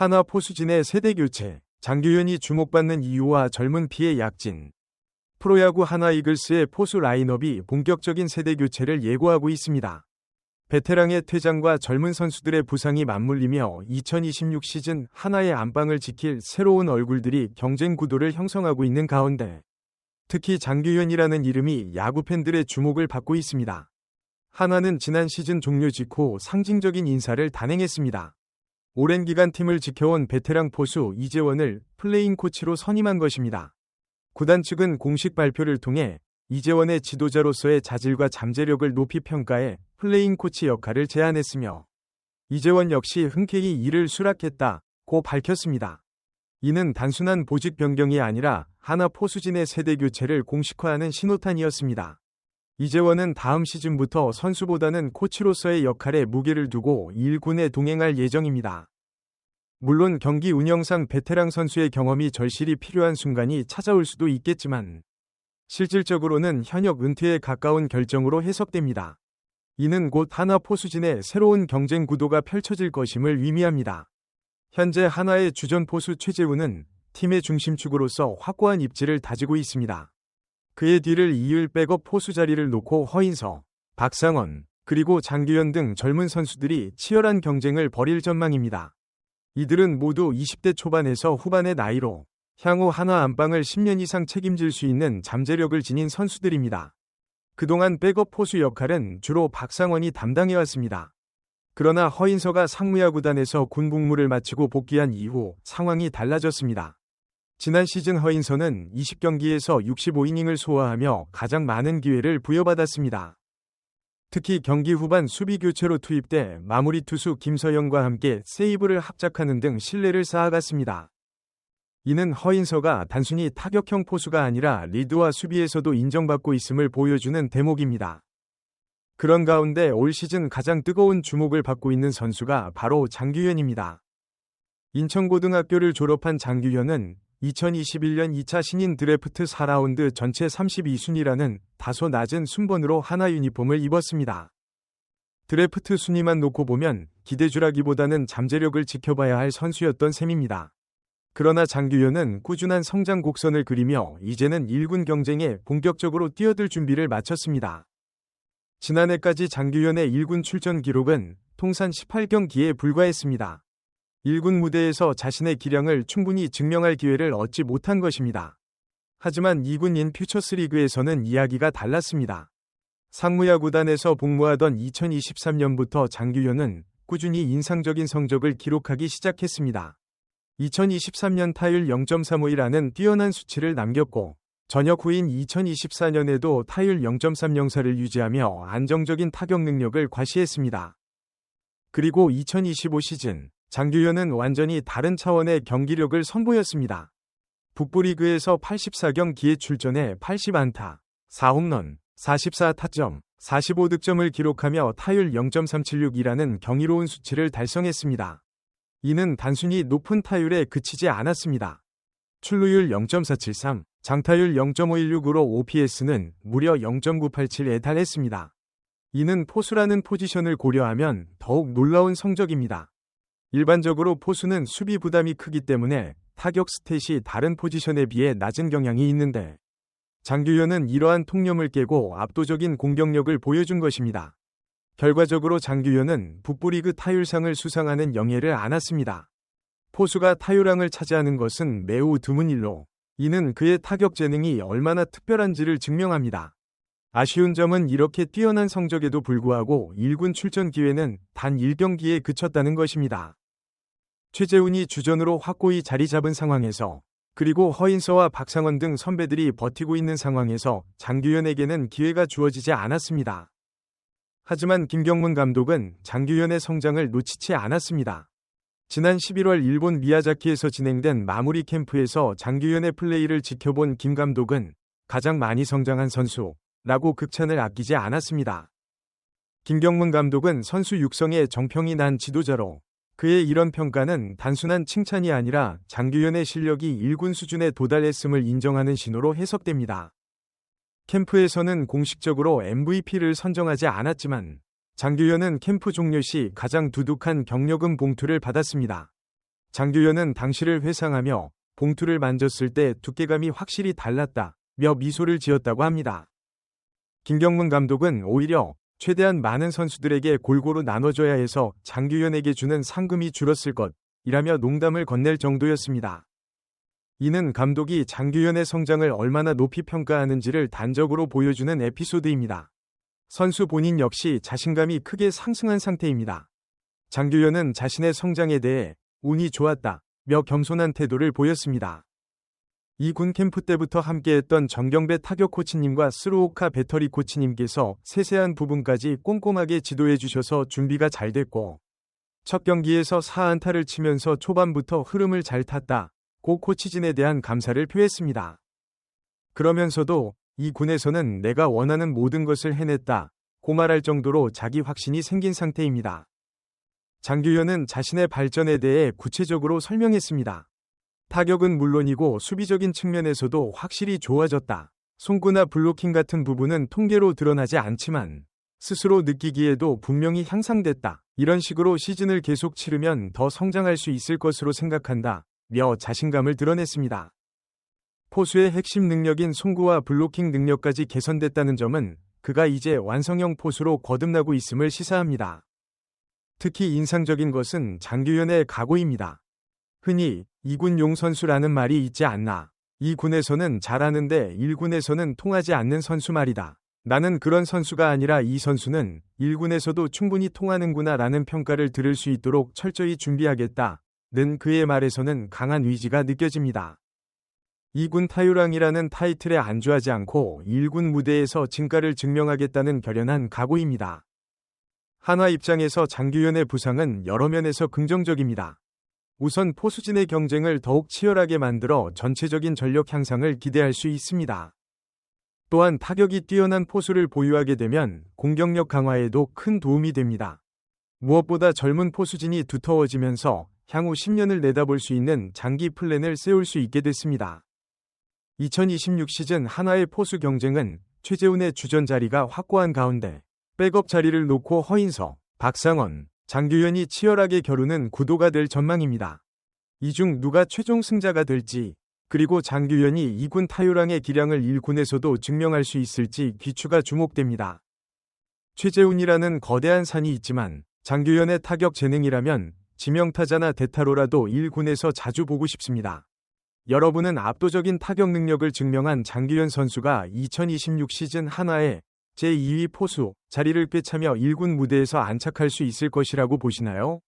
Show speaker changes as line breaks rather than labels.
하나 포수진의 세대 교체, 장규현이 주목받는 이유와 젊은 피의 약진. 프로야구 하나 이글스의 포수 라인업이 본격적인 세대 교체를 예고하고 있습니다. 베테랑의 퇴장과 젊은 선수들의 부상이 맞물리며 2026 시즌 하나의 안방을 지킬 새로운 얼굴들이 경쟁 구도를 형성하고 있는 가운데 특히 장규현이라는 이름이 야구 팬들의 주목을 받고 있습니다. 하나는 지난 시즌 종료 직후 상징적인 인사를 단행했습니다. 오랜 기간 팀을 지켜온 베테랑 포수 이재원을 플레잉 코치로 선임한 것입니다. 구단 측은 공식 발표를 통해 이재원의 지도자로서의 자질과 잠재력을 높이 평가해 플레잉 코치 역할을 제안했으며 이재원 역시 흔쾌히 이를 수락했다고 밝혔습니다. 이는 단순한 보직 변경이 아니라 하나 포수진의 세대 교체를 공식화하는 신호탄이었습니다. 이재원은 다음 시즌부터 선수보다는 코치로서의 역할에 무게를 두고 1군에 동행할 예정입니다. 물론 경기 운영상 베테랑 선수의 경험이 절실히 필요한 순간이 찾아올 수도 있겠지만 실질적으로는 현역 은퇴에 가까운 결정으로 해석됩니다. 이는 곧 하나 포수진의 새로운 경쟁 구도가 펼쳐질 것임을 의미합니다. 현재 하나의 주전 포수 최재우는 팀의 중심축으로서 확고한 입지를 다지고 있습니다. 그의 뒤를 이을 백업 포수 자리를 놓고 허인서, 박상원, 그리고 장규현 등 젊은 선수들이 치열한 경쟁을 벌일 전망입니다. 이들은 모두 20대 초반에서 후반의 나이로 향후 하나 안방을 10년 이상 책임질 수 있는 잠재력을 지닌 선수들입니다. 그동안 백업 포수 역할은 주로 박상원이 담당해왔습니다. 그러나 허인서가 상무야구단에서 군복무를 마치고 복귀한 이후 상황이 달라졌습니다. 지난 시즌 허인서는 20경기에서 65이닝을 소화하며 가장 많은 기회를 부여받았습니다. 특히 경기 후반 수비 교체로 투입돼 마무리 투수 김서영과 함께 세이브를 합작하는 등 신뢰를 쌓아갔습니다. 이는 허인서가 단순히 타격형 포수가 아니라 리드와 수비에서도 인정받고 있음을 보여주는 대목입니다. 그런 가운데 올 시즌 가장 뜨거운 주목을 받고 있는 선수가 바로 장규현입니다. 인천고등학교를 졸업한 장규현은 2021년 2차 신인 드래프트 4라운드 전체 32순위라는 다소 낮은 순번으로 하나 유니폼을 입었습니다. 드래프트 순위만 놓고 보면 기대주라기보다는 잠재력을 지켜봐야 할 선수였던 셈입니다. 그러나 장규현은 꾸준한 성장 곡선을 그리며 이제는 1군 경쟁에 본격적으로 뛰어들 준비를 마쳤습니다. 지난해까지 장규현의 1군 출전 기록은 통산 18경기에 불과했습니다. 1군 무대에서 자신의 기량을 충분히 증명할 기회를 얻지 못한 것입니다. 하지만 2군인 퓨처스 리그에서는 이야기가 달랐습니다. 상무야구단에서 복무하던 2023년부터 장규현은 꾸준히 인상적인 성적을 기록하기 시작했습니다. 2023년 타율 0.351라는 뛰어난 수치를 남겼고 전역 후인 2024년에도 타율 0.30사를 유지하며 안정적인 타격 능력을 과시했습니다. 그리고 2025 시즌 장규현은 완전히 다른 차원의 경기력을 선보였습니다. 북부리그에서 84경기에 출전해 80안타, 4홈런, 44타점, 45득점을 기록하며 타율 0.376이라는 경이로운 수치를 달성했습니다. 이는 단순히 높은 타율에 그치지 않았습니다. 출루율 0.473, 장타율 0.516으로 OPS는 무려 0.987에 달했습니다. 이는 포수라는 포지션을 고려하면 더욱 놀라운 성적입니다. 일반적으로 포수는 수비 부담이 크기 때문에 타격 스탯이 다른 포지션에 비해 낮은 경향이 있는데 장규현은 이러한 통념을 깨고 압도적인 공격력을 보여준 것입니다. 결과적으로 장규현은 북부리그 타율상을 수상하는 영예를 안았습니다. 포수가 타율왕을 차지하는 것은 매우 드문 일로 이는 그의 타격 재능이 얼마나 특별한지를 증명합니다. 아쉬운 점은 이렇게 뛰어난 성적에도 불구하고 1군 출전 기회는 단 1경기에 그쳤다는 것입니다. 최재훈이 주전으로 확고히 자리 잡은 상황에서 그리고 허인서와 박상원 등 선배들이 버티고 있는 상황에서 장규현에게는 기회가 주어지지 않았습니다. 하지만 김경문 감독은 장규현의 성장을 놓치지 않았습니다. 지난 11월 일본 미야자키에서 진행된 마무리 캠프에서 장규현의 플레이를 지켜본 김 감독은 가장 많이 성장한 선수라고 극찬을 아끼지 않았습니다. 김경문 감독은 선수 육성에 정평이 난 지도자로 그의 이런 평가는 단순한 칭찬이 아니라 장규현의 실력이 1군 수준에 도달했음을 인정하는 신호로 해석됩니다. 캠프에서는 공식적으로 MVP를 선정하지 않았지만 장규현은 캠프 종료 시 가장 두둑한 경력금 봉투를 받았습니다. 장규현은 당시를 회상하며 봉투를 만졌을 때 두께감이 확실히 달랐다. 며 미소를 지었다고 합니다. 김경문 감독은 오히려 최대한 많은 선수들에게 골고루 나눠줘야 해서 장규현에게 주는 상금이 줄었을 것, 이라며 농담을 건넬 정도였습니다. 이는 감독이 장규현의 성장을 얼마나 높이 평가하는지를 단적으로 보여주는 에피소드입니다. 선수 본인 역시 자신감이 크게 상승한 상태입니다. 장규현은 자신의 성장에 대해 운이 좋았다, 며 겸손한 태도를 보였습니다. 이 군 캠프 때부터 함께했던 정경배 타격 코치님과 스루오카 배터리 코치님께서 세세한 부분까지 꼼꼼하게 지도해 주셔서 준비가 잘 됐고 첫 경기에서 4안타를 치면서 초반부터 흐름을 잘 탔다. 고 코치진에 대한 감사를 표했습니다. 그러면서도 이 군에서는 내가 원하는 모든 것을 해냈다. 고 말할 정도로 자기 확신이 생긴 상태입니다. 장규현은 자신의 발전에 대해 구체적으로 설명했습니다. 타격은 물론이고 수비적인 측면에서도 확실히 좋아졌다. 송구나 블로킹 같은 부분은 통계로 드러나지 않지만 스스로 느끼기에도 분명히 향상됐다. 이런 식으로 시즌을 계속 치르면 더 성장할 수 있을 것으로 생각한다. 며 자신감을 드러냈습니다. 포수의 핵심 능력인 송구와 블로킹 능력까지 개선됐다는 점은 그가 이제 완성형 포수로 거듭나고 있음을 시사합니다. 특히 인상적인 것은 장규현의 각오입니다. 흔히 2군 용 선수라는 말이 있지 않나. 이 군에서는 잘하는데 1군에서는 통하지 않는 선수 말이다. 나는 그런 선수가 아니라 이 선수는 1군에서도 충분히 통하는구나 라는 평가를 들을 수 있도록 철저히 준비하겠다. 는 그의 말에서는 강한 의지가 느껴집니다. 2군 타유랑이라는 타이틀에 안주하지 않고 1군 무대에서 진가를 증명하겠다는 결연한 각오입니다. 한화 입장에서 장규현의 부상은 여러 면에서 긍정적입니다. 우선 포수진의 경쟁을 더욱 치열하게 만들어 전체적인 전력 향상을 기대할 수 있습니다. 또한 타격이 뛰어난 포수를 보유하게 되면 공격력 강화에도 큰 도움이 됩니다. 무엇보다 젊은 포수진이 두터워지면서 향후 10년을 내다볼 수 있는 장기 플랜을 세울 수 있게 됐습니다. 2026 시즌 한화의 포수 경쟁은 최재훈의 주전 자리가 확고한 가운데 백업 자리를 놓고 허인서, 박상원, 장규현이 치열하게 겨루는 구도가 될 전망입니다. 이 중 누가 최종 승자가 될지 그리고 장규현이 2군 타유랑의 기량을 1군에서도 증명할 수 있을지 귀추가 주목됩니다. 최재훈이라는 거대한 산이 있지만 장규현의 타격 재능이라면 지명타자나 대타로라도 1군에서 자주 보고 싶습니다. 여러분은 압도적인 타격 능력을 증명한 장규현 선수가 2026 시즌 한화의 제2위 포수 자리를 꿰차며 1군 무대에서 안착할 수 있을 것이라고 보시나요?